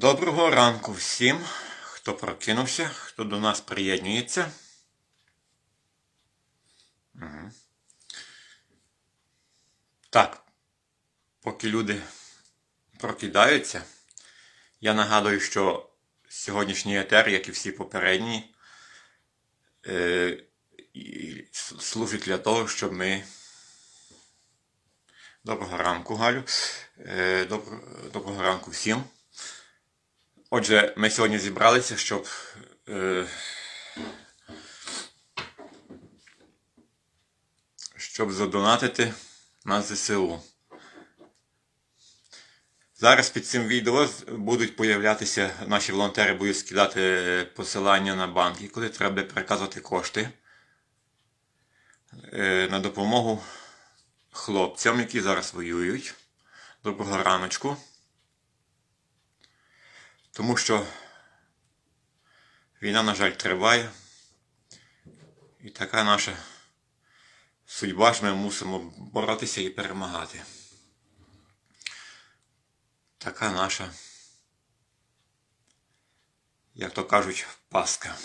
Доброго ранку всім, хто прокинувся, хто до нас приєднується. Мгм. Так, поки люди прокидаються, я нагадую, що сьогоднішній етер, як і всі попередні, е, служить для того, щоб ми. Доброго ранку, Галю. Е, добро- Доброго ранку всім. Отже, ми сьогодні зібралися, щоб е, щоб задонатити на ЗСУ. Зараз під цим відео будуть появлятися, наші волонтери будуть скидати посилання на банки, куди треба буде переказувати кошти е, на допомогу хлопцям, які зараз воюють. Доброго раночку. Тому що війна, на жаль, триває. І така наша судьба ж ми мусимо боротися і перемагати. Така наша, як то кажуть, паска.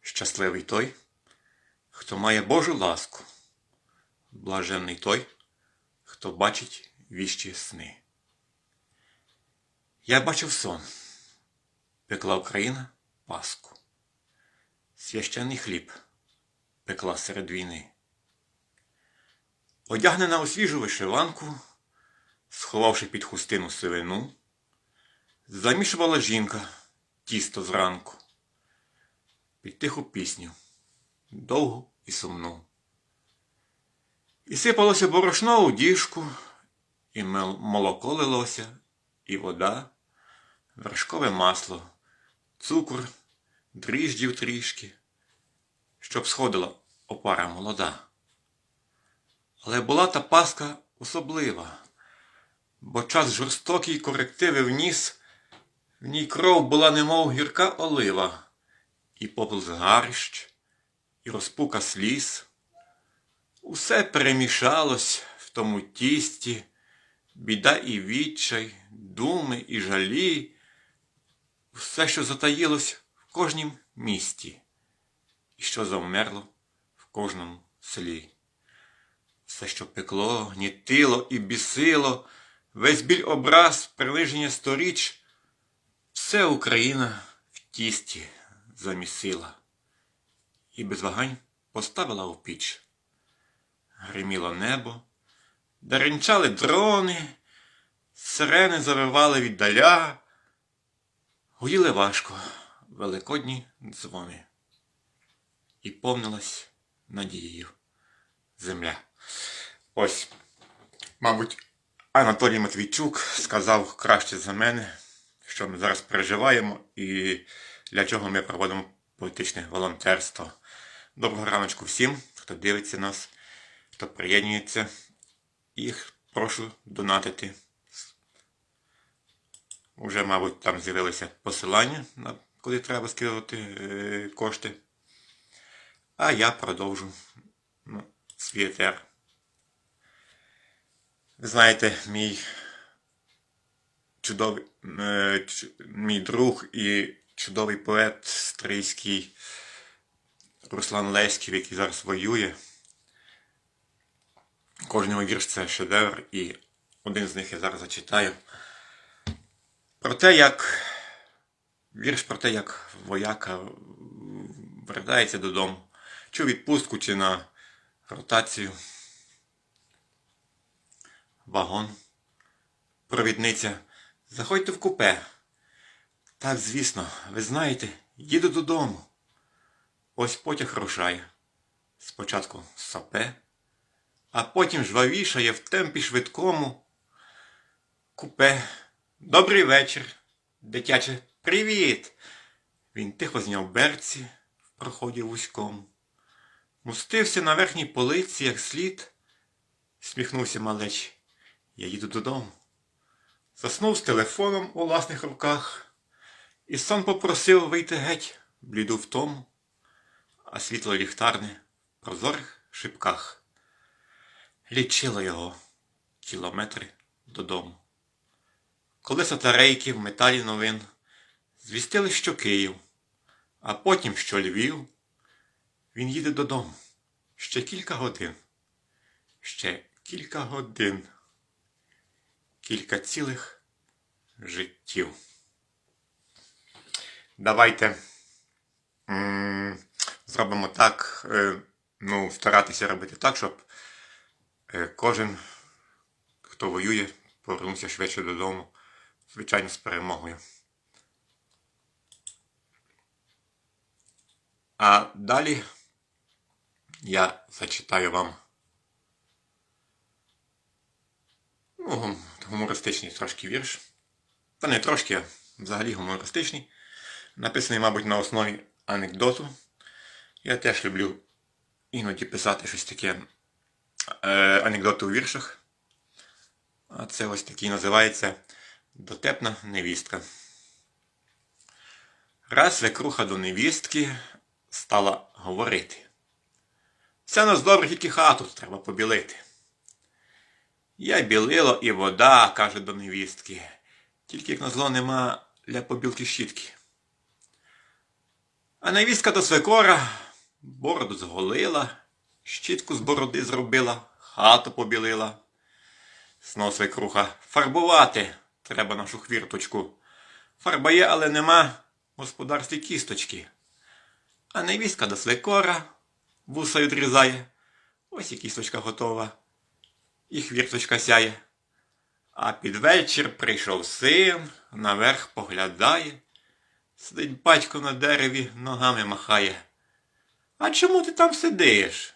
Щасливий той, хто має Божу ласку. Блаженний той, хто бачить віщі сни. Я бачив сон. Пекла Україна Пасху. Священний хліб пекла серед війни. Одягнена у свіжу вишиванку, сховавши під хустину сивину, замішувала жінка тісто зранку під тиху пісню, довгу і сумну. І сипалося борошно у діжку, і молоко лилося, і вода, вершкове масло, цукор, дріждів трішки, щоб сходила опара молода. Але була та паска особлива, бо час жорстокий корективи вніс, в ній кров була немов гірка олива, і поплз гарищ, і розпука сліз. Усе перемішалось в тому тісті, біда і відчай, думи і жалі, все, що затаїлось в кожнім місті, і що завмерло в кожному селі. Все, що пекло, гнітило і бісило, весь біль образ, приниження сторіч, все Україна в тісті замісила і без вагань поставила в піч. Гриміло небо, деренчали дрони, сирени завивали віддаля, гуїли важко великодні дзвони. І повнилась надією земля. Ось, мабуть, Анатолій Матвійчук сказав краще за мене, що ми зараз переживаємо і для чого ми проводимо політичне волонтерство. Доброго раночку всім, хто дивиться нас, хто приєднується. І прошу донатити. Уже, мабуть, там з'явилися посилання, куди треба скидувати е, кошти. А я продовжу ну, свій етер. Знаєте, мій чудовий е, мій друг і чудовий поет стрийський Руслан Леськів, який зараз воює. Кожен вірш це шедевр, і один з них я зараз зачитаю. Про те, як вірш про те, як вояка вертається додому, чи у відпустку, чи на ротацію. Вагон. Провідниця. Заходьте в купе. Так, звісно, ви знаєте, їду додому. Ось потяг рушає. Спочатку сапе, а потім жвавішає в темпі швидкому. Купе. Добрий вечір. Дитяче, привіт. Він тихо зняв берці в проході вузькому. Мустився на верхній полиці, як слід. Сміхнувся малеч. Я їду додому. Заснув з телефоном у власних руках. І сон попросив вийти геть, бліду в тому, а світло ліхтарне в прозорих шибках. Лічило його кілометри додому. Колеса рейки в металі новин звістили, що Київ, а потім що Львів. Він їде додому. Ще кілька годин. Ще кілька годин. Кілька цілих життів. Давайте зробимо так, е, ну, старатися робити так, щоб е, кожен, хто воює, повернувся швидше додому, звичайно, з перемогою. А далі я зачитаю вам ну, гумористичний трошки вірш. Та не трошки, а взагалі гумористичний. Написаний, мабуть, на основі анекдоту. Я теж люблю іноді писати щось таке е, анекдоти у віршах. А це ось такий називається Дотепна невістка. Раз свекруха до невістки стала говорити. Все нас добре, тільки хату треба побілити. Я білило і вода, каже до невістки. Тільки як назло нема для побілки щітки. А невістка до свекора бороду зголила, щітку з бороди зробила, хату побілила. Знов свекруха фарбувати треба нашу хвірточку. Фарба є, але нема в господарстві кісточки. А невістка до свекора вуса відрізає. Ось і кісточка готова. І хвірточка сяє. А під вечір прийшов син, наверх поглядає. Сидить батько на дереві, ногами махає. А чому ти там сидиш?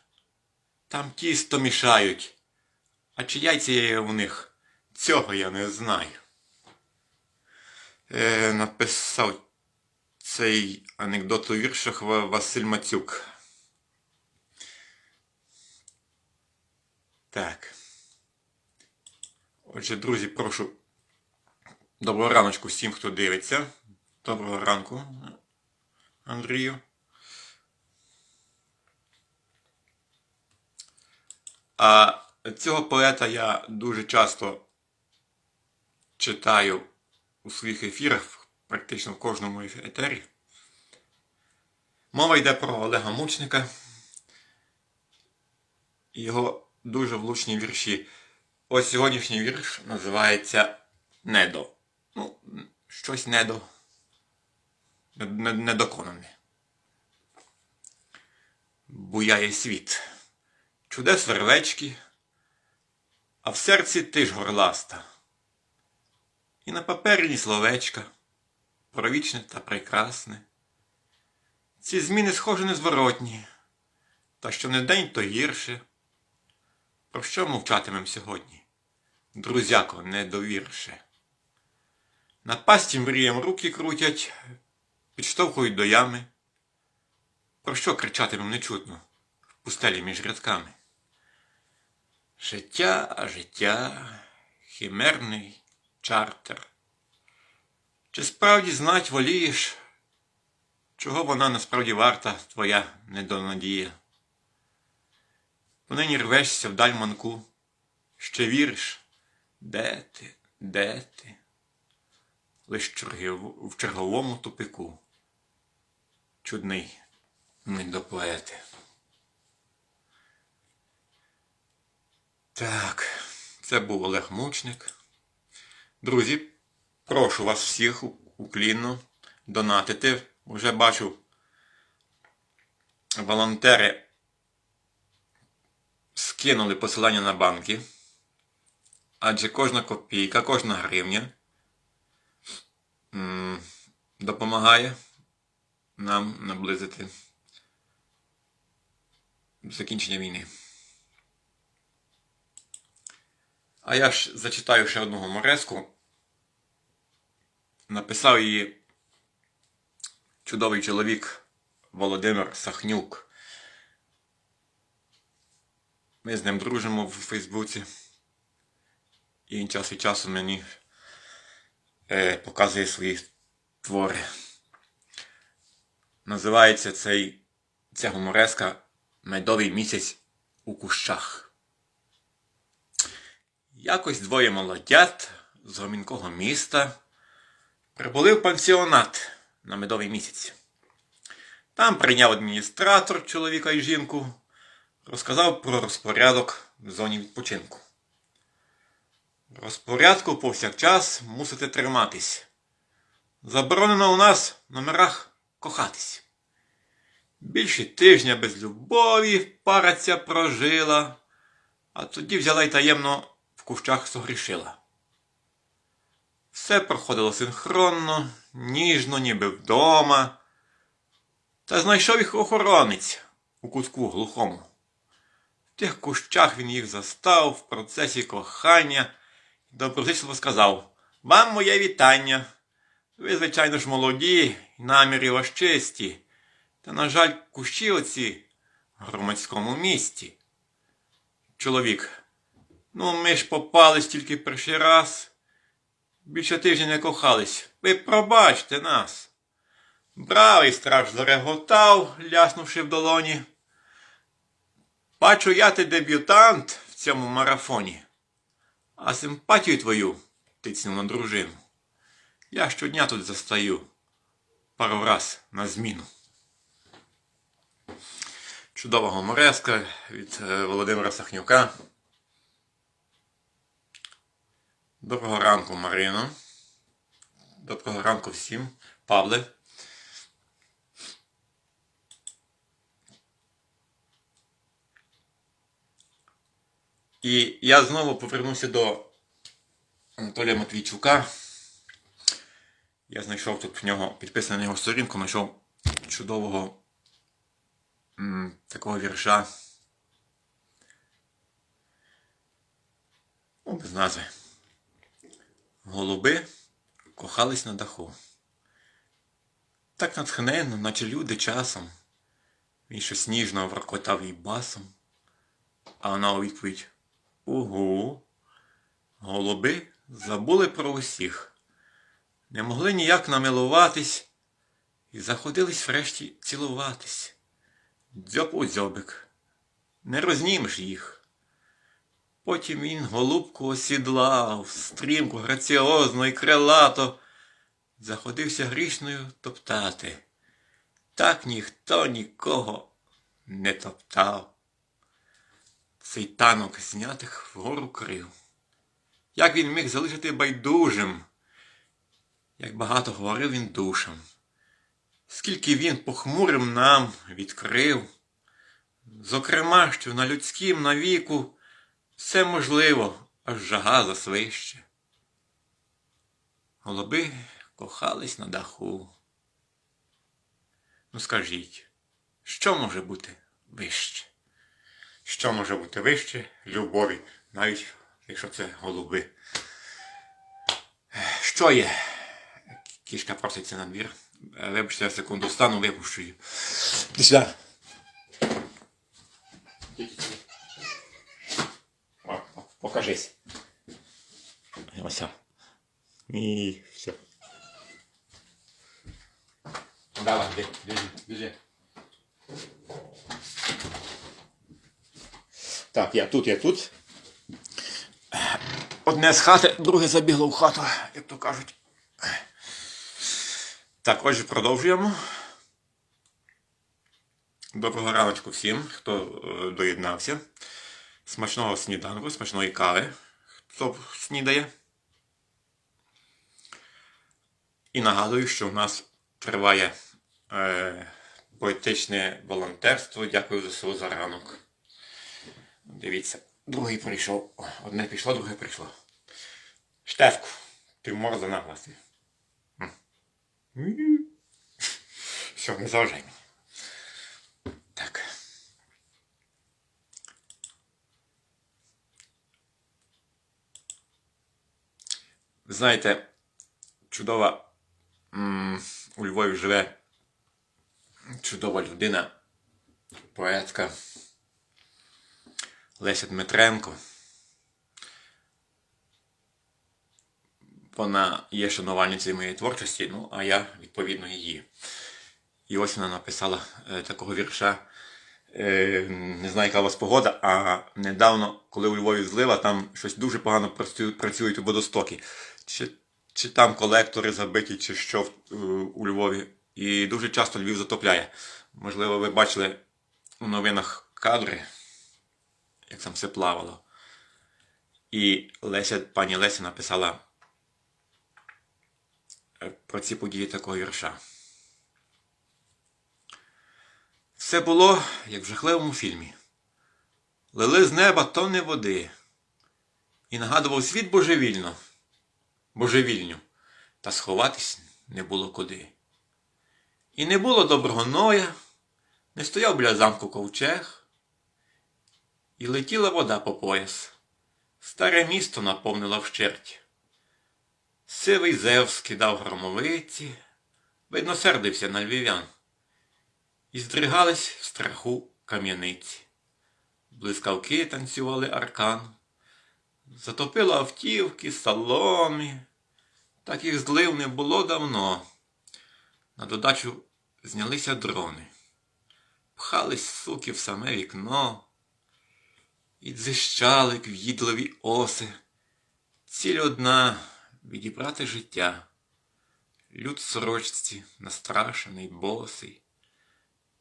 Там тісто мішають. А чи яйця є у них? Цього я не знаю. Е, написав цей анекдот у віршах Ва- Василь Мацюк. Так. Отже, друзі, прошу. Доброго раночку всім, хто дивиться. Доброго ранку, Андрію. А цього поета я дуже часто читаю у своїх ефірах, практично в кожному етері. Мова йде про Олега Мучника. і Його дуже влучні вірші. Ось сьогоднішній вірш називається Недо. Ну, щось недо. Не- не- Недоконане. Буяє світ. Чудес вервечки, а в серці ти ж горласта. І на папері словечка, про вічне та прекрасне. Ці зміни схожі незворотні, та що не день, то гірше. Про що мовчатимем сьогодні? Друзяко, недовірше. На пасті мріям руки крутять, підштовхують до ями. Про що кричатимем нечутно в пустелі між рядками? Життя, життя, химерний чартер. Чи справді знать волієш, чого вона насправді варта, твоя недонадія? Понині рвешся вдаль манку, ще віриш, де ти, де ти? Лиш в черговому тупику. Чудний недопоети. Так, це був Олег Мучник. Друзі, прошу вас всіх уклінно донатити. Уже бачу, волонтери скинули посилання на банки. Адже кожна копійка, кожна гривня допомагає нам наблизити закінчення війни. А я ж зачитаю ще одну гумореску. Написав її чудовий чоловік Володимир Сахнюк. Ми з ним дружимо в Фейсбуці. І він час від часу мені е, показує свої твори. Називається цей, ця гумореска Медовий місяць у кущах. Якось двоє молодят з гомінкого міста прибули в пансіонат на медовий місяць. Там прийняв адміністратор чоловіка і жінку, розказав про розпорядок в зоні відпочинку. Розпорядку повсякчас мусите триматись. Заборонено у нас в номерах кохатись. Більше тижня без любові пара ця прожила, а тоді взяла й таємно в кущах согрішила. Все проходило синхронно, ніжно, ніби вдома. Та знайшов їх охоронець у кутку глухому. В тих кущах він їх застав в процесі кохання і доброзичливо сказав Вам моє вітання. Ви, звичайно ж, молоді, наміри ваш чисті. Та, на жаль, кущі оці в громадському місті. Чоловік. Ну, ми ж попались тільки перший раз. Більше тижня не кохались. Ви пробачте нас. Бравий страж зареготав, ляснувши в долоні. Бачу, я ти дебютант в цьому марафоні. А симпатію твою тицнув на дружину. Я щодня тут застаю пару раз на зміну. Чудова гумореска від е, Володимира Сахнюка. Доброго ранку, Марино. Доброго ранку всім. Павле. І я знову повернуся до Анатолія Матвійчука. Я знайшов тут в нього підписану на його сторінку, знайшов чудового м, такого вірша. Ну, без назви. Голуби кохались на даху. Так натхненно, наче люди часом. Він щось ніжно врокотав їй басом. А вона у відповідь Угу. Голуби забули про усіх. Не могли ніяк намилуватись і заходились врешті цілуватись. Дзьоб у дзьобик. Не рознімеш їх. Потім він голубку осідлав, стрімко, граціозно і крилато, заходився грішною топтати. Так ніхто нікого не топтав. Цей танок знятих вгору крив. Як він міг залишити байдужим, як багато говорив він душам, скільки він похмурим нам відкрив, зокрема, що на людськім навіку все можливо, аж жага засвище. Голуби кохались на даху. Ну скажіть, що може бути вище? Що може бути вище любові, навіть якщо це голуби? Що є? Кішка проситься на двір. Вибачте, я секунду стану, випущу її. Ти сюди. Покажись. Ось. о. І все. Давай, біжи, біжи, біжи. Так, я тут, я тут. Одне з хати, друге забігло в хату, як то кажуть. Так, отже, продовжуємо. Доброго раночку всім, хто е, доєднався. Смачного сніданку, смачної кави, хто снідає. І нагадую, що в нас триває е, поетичне волонтерство. Дякую ЗСУ за ранок. Дивіться, другий прийшов. Одне пішло, друге прийшло. Штефку, ти морда нагласи. Все, не заважай мені. Знаєте, чудова м, у Львові живе чудова людина, поетка Леся Дмитренко. Вона є шанувальницею моєї творчості, ну, а я, відповідно, її. І ось вона написала е, такого вірша Е, не знаю, яка у вас погода, а недавно, коли у Львові злива, там щось дуже погано працю- працюють водостоки. Чи, чи там колектори забиті, чи що е, у Львові. І дуже часто Львів затопляє. Можливо, ви бачили у новинах кадри, як там все плавало. І Леся, пані Леся написала е, про ці події такого вірша. Все було, як в жахливому фільмі. Лили з неба тонни води. І нагадував світ божевільно, божевільню, та сховатись не було куди. І не було доброго Ноя, не стояв біля замку ковчег, і летіла вода по пояс. Старе місто наповнило вщерть. Сивий Зевс кидав громовиці, видно, сердився на львів'ян. І здригались в страху кам'яниці. Блискавки танцювали аркан. Затопило автівки, салони. Таких злив не було давно. На додачу знялися дрони. Пхались суки в саме вікно. І дзищали кв'їдливі оси. Ціль одна відібрати життя. Люд сорочці, настрашений, босий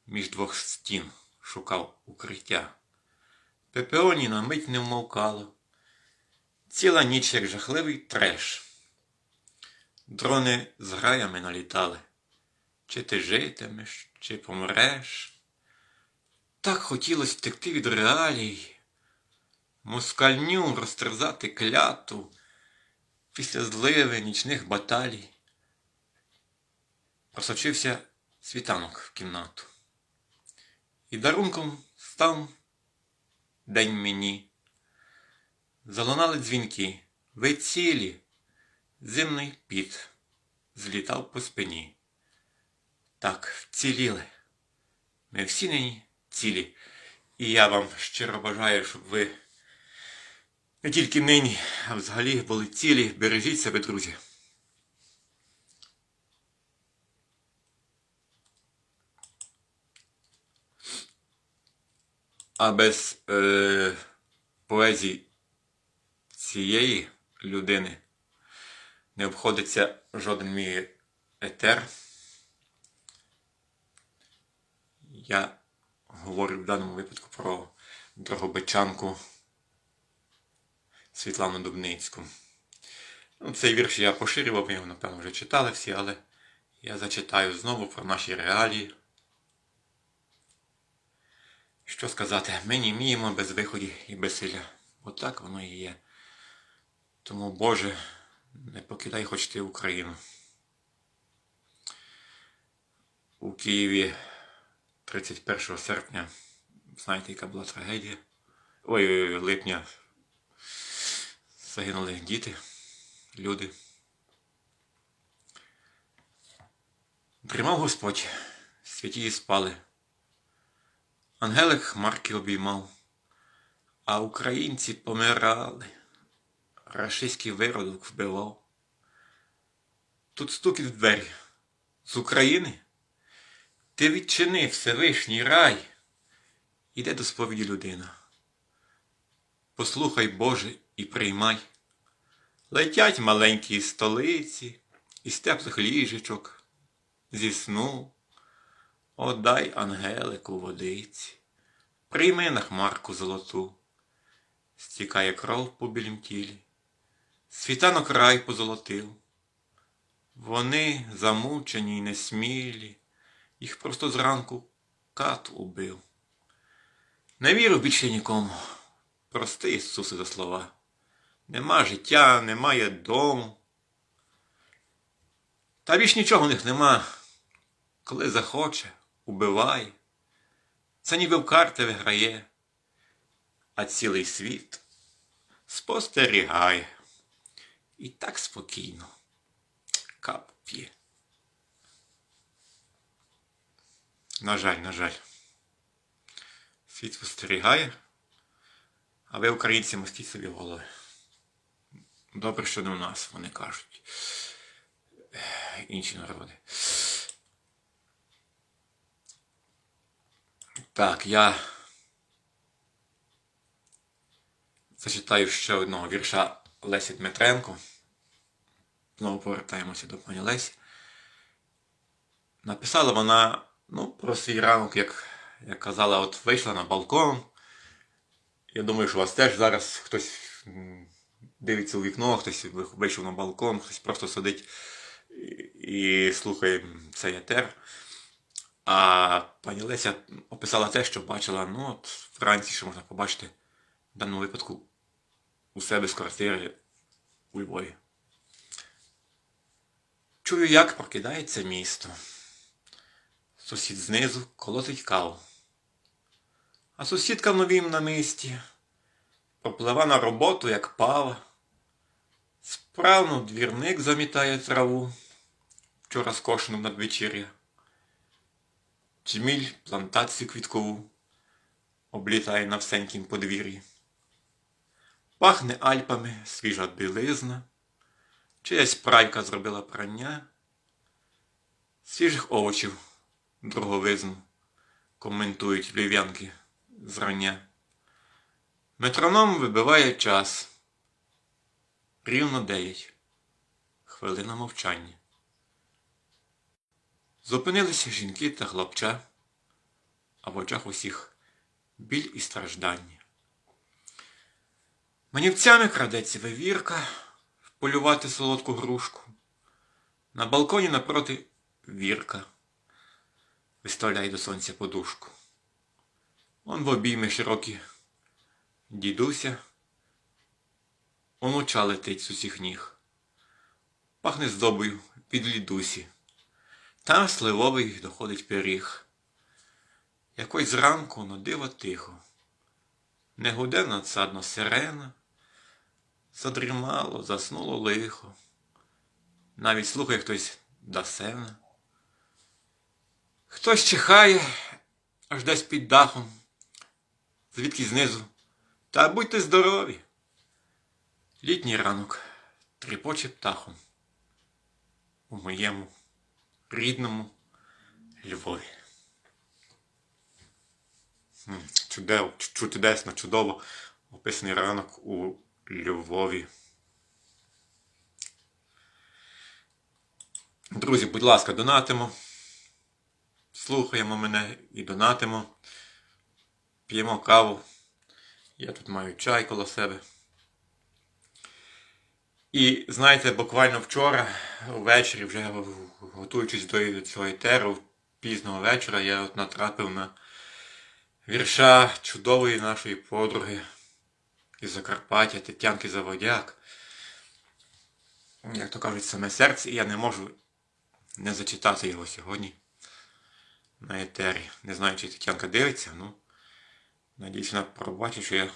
між двох стін шукав укриття. ППО ні на мить не вмовкало. Ціла ніч, як жахливий треш. Дрони з граями налітали. Чи ти житимеш, чи помреш. Так хотілося втекти від реалій, москальню розтерзати кляту після зливи нічних баталій. Просочився світанок в кімнату. І дарунком став день мені. Залунали дзвінки, ви цілі, зимний піт злітав по спині. Так, вціліли. Ми всі нині цілі. І я вам щиро бажаю, щоб ви не тільки нині, а взагалі були цілі. Бережіть себе, друзі. А без е, поезії цієї людини не обходиться жоден мій етер. Я говорю в даному випадку про Дрогобичанку Світлану Дубницьку. Ну, цей вірш я поширював, його, напевно, вже читали всі, але я зачитаю знову про наші реалії. Що сказати, ми німіємо без виході і безсилля. Отак воно і є. Тому, Боже, не покидай хоч ти Україну. У Києві 31 серпня, знаєте, яка була трагедія? Ой, ой, ой, липня загинули діти, люди. Тримав Господь, святі спали. Ангелик хмарки обіймав, а українці помирали, рашистський виродок вбивав. Тут стукіт в двері. З України? Ти відчини Всевишній рай. Іде до сповіді людина. Послухай, Боже, і приймай. Летять маленькі столиці із теплих ліжечок, зі сну. Отдай ангелику водиці, прийми на хмарку золоту, стікає кров по білім тілі, світанок рай позолотив. Вони замучені й несмілі, їх просто зранку кат убив. Не віру більше нікому, прости, Ісусе, за слова. Нема життя, немає дому. Та більш нічого в них нема. Коли захоче, убиває. Це ніби в карти виграє, а цілий світ спостерігає. І так спокійно кап п'є. На жаль, на жаль. Світ спостерігає, а ви, українці, мостіть собі голови. Добре, що не у нас, вони кажуть. Інші народи. Так, я зачитаю ще одного вірша Лесі Дмитренко. Знову повертаємося до пані Лесі. Написала вона ну, про свій ранок, як, як казала, от вийшла на балкон. Я думаю, що у вас теж зараз хтось дивиться у вікно, хтось вийшов на балкон, хтось просто сидить і, і слухає цей етер. А пані Леся описала те, що бачила, ну, от вранці, що можна побачити в даному випадку у себе з квартири у Львові. Чую, як прокидається місто. Сусід знизу колотить каву. А сусідка в новім намисті поплива на роботу, як пава. Справно двірник замітає траву, вчора скошену надвечір'я. Джміль плантацію квіткову облітає на всенькім подвір'ї. Пахне Альпами свіжа білизна, чиясь прайка зробила прання, свіжих овочів дороговизну коментують львів'янки зрання. Метроном вибиває час. Рівно дев'ять. Хвилина мовчання. Зупинилися жінки та хлопча, а в очах усіх біль і страждання. Манівцями крадеться вивірка вполювати солодку грушку. На балконі напроти вірка виставляє до сонця подушку. Он в обійми широкі дідуся, онуча летить з усіх ніг. Пахне здобою під лідусі. Там сливовий доходить пиріг. Якось зранку на диво тихо. Не гуде надсадно сирена, задрімало, заснуло лихо. Навіть слухає хтось дасена. Хтось чихає аж десь під дахом, звідки знизу. Та будьте здорові. Літній ранок тріпоче птахом у моєму рідному Львові. Чудесно, чудово описаний ранок у Львові. Друзі, будь ласка, донатимо. Слухаємо мене і донатимо. П'ємо каву. Я тут маю чай коло себе. І знаєте, буквально вчора, ввечері, вже готуючись до цього етеру, пізного вечора, я от натрапив на вірша чудової нашої подруги із Закарпаття, Тетянки Заводяк. Як то кажуть, саме серце, і я не можу не зачитати його сьогодні на етері. Не знаю, чи Тетянка дивиться, ну. Надіюсь, вона пробачить, що я.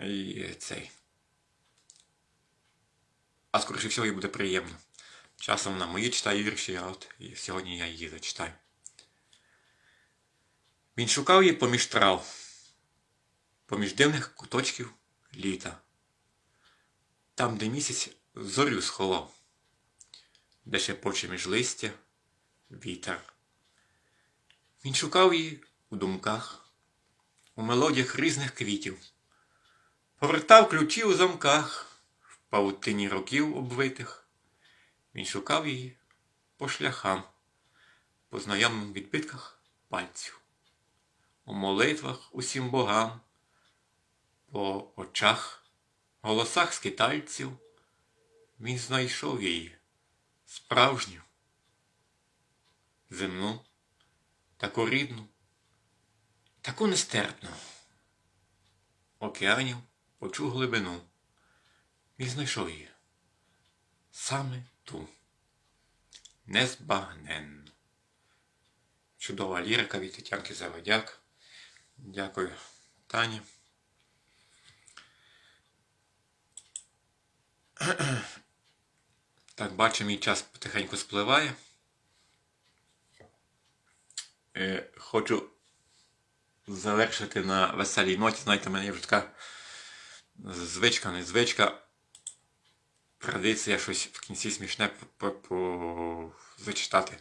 І цей. А скоріше всього їй буде приємно. Часом вона мої читає вірші, а от і сьогодні я її зачитаю. Він шукав її поміж трав, поміж дивних куточків літа. Там, де місяць зорю сховав, де шепоче між листя вітер. Він шукав її у думках, у мелодіях різних квітів, повертав ключі у замках, в паутині років обвитих. Він шукав її по шляхам, по знайомим відбитках пальців, у молитвах усім богам, по очах, голосах скитальців. Він знайшов її справжню, земну таку рідну, таку нестерпну. Океанів почув глибину. Він знайшов її. Саме ту. Незбагненну. Чудова лірика від Тетянки Заводяк. Дякую, Тані. Так, бачу, мій час потихеньку спливає. Е, хочу завершити на веселій ноті. Знаєте, в мене є вже така звичка, не звичка. Традиція щось в кінці смішне зачитати.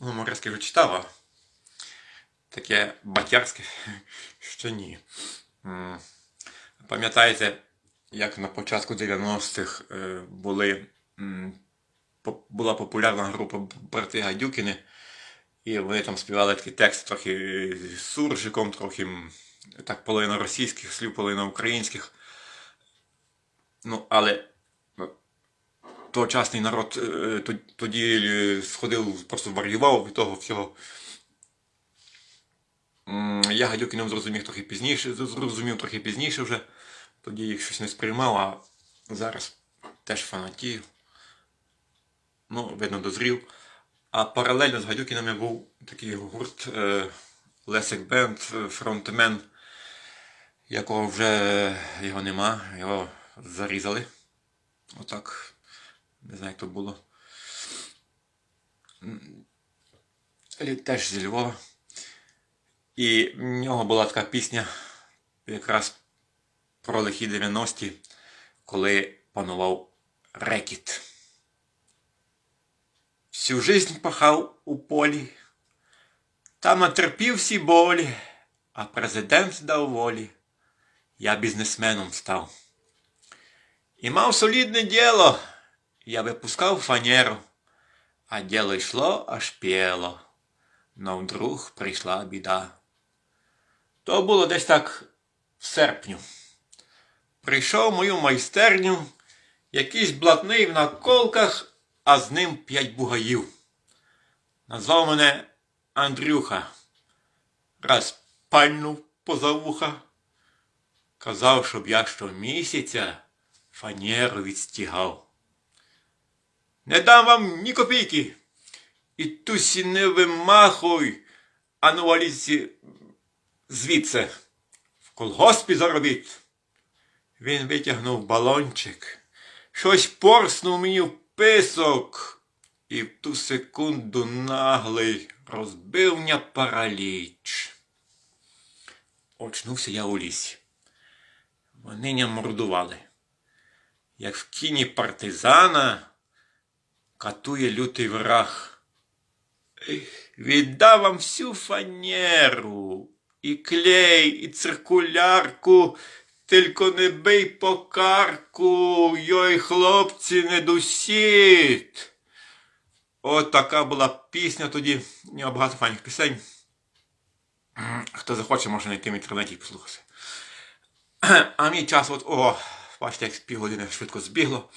Ну, може, скажу, читав, а таке батярське, що ні. Пам'ятаєте, як на початку 90-х е, були, була популярна група брати Гадюкіни, і вони там співали такий текст трохи з суржиком, трохи так половина російських слів, половина українських. Ну, але е, тогочасний народ е, тоді сходив, просто варював від того всього. Я Гадюкіним зрозумів трохи пізніше, зрозумів трохи пізніше вже. Тоді їх щось не сприймав, а зараз теж фанатію. Ну, видно, дозрів. А паралельно з Гадюкінами був такий гурт Лесик Бенд, фронтмен, якого вже його нема, його зарізали. Отак. Не знаю, як то було. Теж зі Львова. І в нього була така пісня якраз про лихі 90-ті, коли панував рекіт. Всю жизнь пахав у полі, та натерпів всі болі, а президент дав волі. Я бізнесменом став. І мав солідне діло. Я випускав фанеру, а діло йшло аж п'єло. Но вдруг прийшла біда. То було десь так в серпню. Прийшов в мою майстерню якийсь блатний в наколках, а з ним п'ять бугаїв. Назвав мене Андрюха. Раз пальнув поза вуха. Казав, щоб я щомісяця фанеру відстігав. Не дам вам ні копійки. І тусі не вимахуй, а ну валіться звідси. В колгоспі заробіть. Він витягнув балончик, щось порснув мені в писок, і в ту секунду наглий розбив мене параліч. Очнувся я у лісі. Вони мордували. Як в кіні партизана катує лютий враг. Віддав вам всю фанеру, і клей, і циркулярку, тільки не бий по карку, йой, хлопці, не дусіть. От така була пісня тоді. Нього багато файних пісень. Хто захоче, може знайти в інтернеті і послухати. А мій час, от, о, бачите, як з півгодини швидко збігло.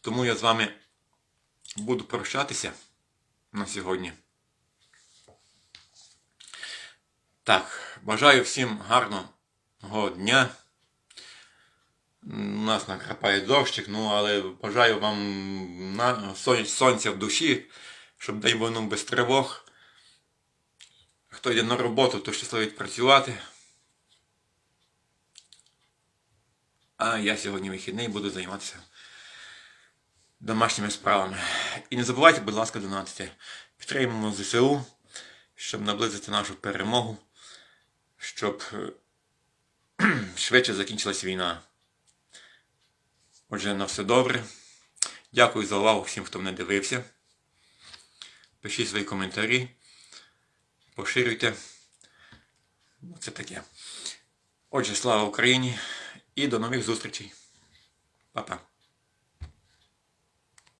Тому я з вами буду прощатися на сьогодні. Так, бажаю всім гарного дня. У нас накрапає дощик, ну але бажаю вам на, сонця в душі, щоб день був ну, без тривог. Хто йде на роботу, то щасливо працювати. А я сьогодні вихідний буду займатися домашніми справами. І не забувайте, будь ласка, донатити. Підтримуємо ЗСУ, щоб наблизити нашу перемогу, щоб е, швидше закінчилась війна. Отже, на все добре. Дякую за увагу всім, хто мене дивився. Пишіть свої коментарі, поширюйте. Ну, Це таке. Отже, слава Україні і до нових зустрічей. Па-па.